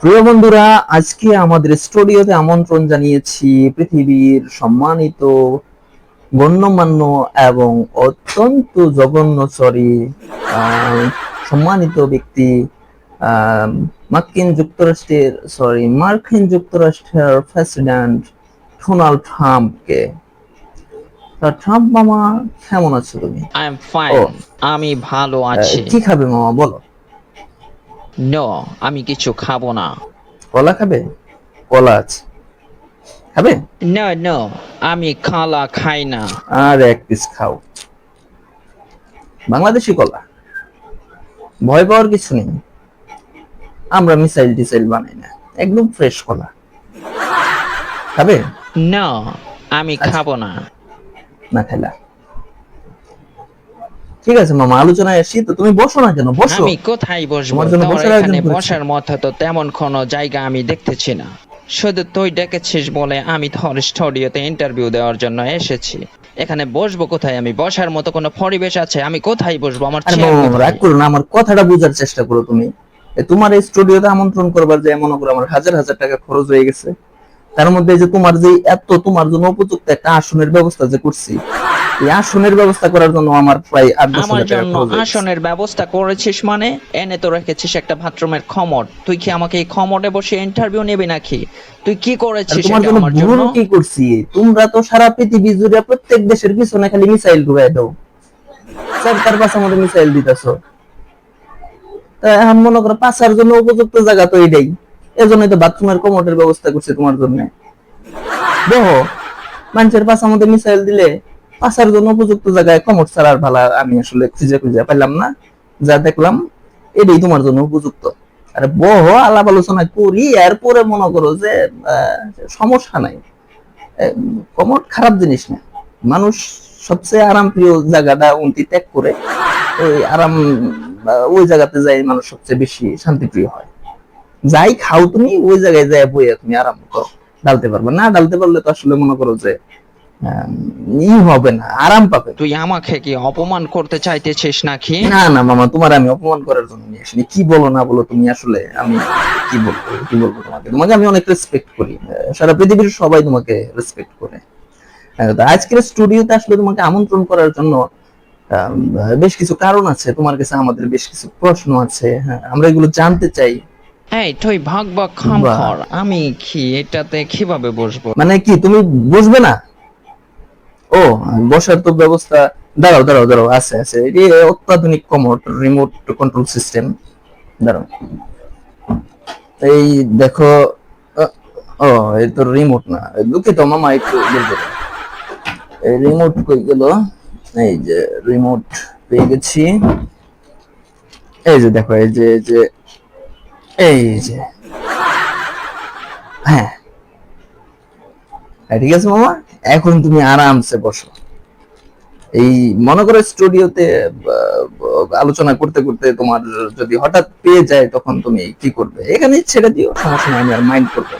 প্রিয় বন্ধুরা আজকে আমাদের স্টুডিওতে আমন্ত্রণ জানিয়েছি পৃথিবীর সম্মানিত গণ্যমান্য এবং অত্যন্ত জঘন্য আহ, সম্মানিত ব্যক্তি মার্কিন যুক্তরাষ্ট্রের সরি মার্কিন যুক্তরাষ্ট্রের প্রেসিডেন্ট ডোনাল্ড ট্রাম্পকে ট্রাম্প মামা কেমন আছো তুমি। আমি ভালো আছি। কি খাবে মামা বলো। নো আমি কিছু খাব না। কলা খাবে? কলা আছে। খাবে? নো নো আমি খালা খাই না। আর এক পিস খাও। বাংলাদেশি কলা। ভয় পাওয়ার কিছু নেই। আমরা মিসাইল টিসাইল বানাই না। একদম ফ্রেশ কলা। খাবে? নো আমি আচ্ছা। খাব না। না খাইলা। ঠিক আছে মামা আলোচনায় আসি তো তুমি বসো না কেন? বসো। আমি কোথায় বসবো? তোমার এখানে। বসার মতো তো তেমন কোনো জায়গা আমি দেখতেছি না। শুধু তুই ডেকেছিস বলে আমি তোর স্টুডিওতে ইন্টারভিউ দেওয়ার জন্য এসেছি। এখানে বসবো কোথায়? আমি বসার মতো কোনো পরিবেশ আছে আমি কোথায় বসবো? আমার রাগ করো না আমার কথাটা বোঝার চেষ্টা করো তুমি। এ, তোমার এই স্টুডিওতে আমন্ত্রণ করবার যে মনে করো আমার হাজার হাজার টাকা খরচ হয়ে গেছে। তার মধ্যে যে তোমার যে এত তোমার জন্য উপযুক্ত একটা আসনের ব্যবস্থা যে করছি এই আসনের ব্যবস্থা করার জন্য আমার প্রায় আট টাকা গেছে। আসনের ব্যবস্থা করেছিস মানে? এনে তো রেখেছিস একটা বাথরুমের খমট তুই কি আমাকে এই খমটে বসে ইন্টারভিউ নেবি নাকি? তুই কি করেছিস তোমার জন্য ভুল কি করছি? তোমরা তো সারা পৃথিবী জুড়ে প্রত্যেক দেশের পিছনে খালি মিসাইল ঢুকাই দাও। চার তার পাশে আমাদের মিসাইল দিতেছো। তা এখন মনে করো পাশার জন্য উপযুক্ত জায়গা তো এটাই এজন্যই তো বাথরুমের কমোটের ব্যবস্থা করছি তোমার জন্য। দেখো, মানুষের পাশে আমাদের মিসাইল দিলে পাশার জন্য উপযুক্ত জায়গায় কমোট ছাড়ার ভালা আমি আসলে খুঁজে খুঁজে পাইলাম না। যা দেখলাম, এটাই তোমার জন্য উপযুক্ত। আরে বহ, আলাপ আলোচনা করি, এরপরে মনে করো যে সমস্যা নাই। কমট খারাপ জিনিস না। মানুষ সবচেয়ে আরাম প্রিয় জায়গাটা উন্তি ত্যাগ করে। ওই আরাম ওই জায়গাতে যাই মানুষ সবচেয়ে বেশি শান্তিপ্রিয় হয়। যাই খাও তুমি ওই জায়গায় যাই বইয়ে তুমি আরাম করো। ডালতে পারবে না ডালতে পারলে তো আসলে মনে করো যে ই হবে না আরাম পাবে। তুই আমাকে কি অপমান করতে চাইতেছিস নাকি? না না মামা তোমার আমি অপমান করার জন্য নিয়ে আসিনি। কি বলো না বলো তুমি আসলে আমি কি বলব কি বলব তোমাকে? তোমাকে আমি অনেক রেসপেক্ট করি। সারা পৃথিবীর সবাই তোমাকে রেসপেক্ট করে। আজকের স্টুডিওতে আসলে তোমাকে আমন্ত্রণ করার জন্য বেশ কিছু কারণ আছে। তোমার কাছে আমাদের বেশ কিছু প্রশ্ন আছে। হ্যাঁ আমরা এগুলো জানতে চাই। এই তুই ভাগ ভাগ খাম কর আমি কি এটাতে কীভাবে বসবো? মানে কি তুমি বুঝবে না? ও বসার তো ব্যবস্থা দাঁড়াও দাঁড়াও দাঁড়াও আছে আছে। এটি অত্যাধুনিক কমোড রিমোট কন্ট্রোল সিস্টেম দাঁড়াও। এই দেখো ও এই তো রিমোট না। দুঃখিত মামা একটু বলতে এই রিমোট কই গেল? এই যে রিমোট পেয়ে গেছি। এই যে দেখো এই যে এই যে এই যে। হ্যাঁ। হ্যাঁ, ঠিক আছে মামা? এখন তুমি আরামসে বসো। এই মনে করো স্টুডিওতে আলোচনা করতে করতে তোমার যদি হঠাৎ পেয়ে যায় তখন তুমি কি করবে? এখানে ছেড়ে দিও। সমস্যা আমি আর মাইন্ড করব।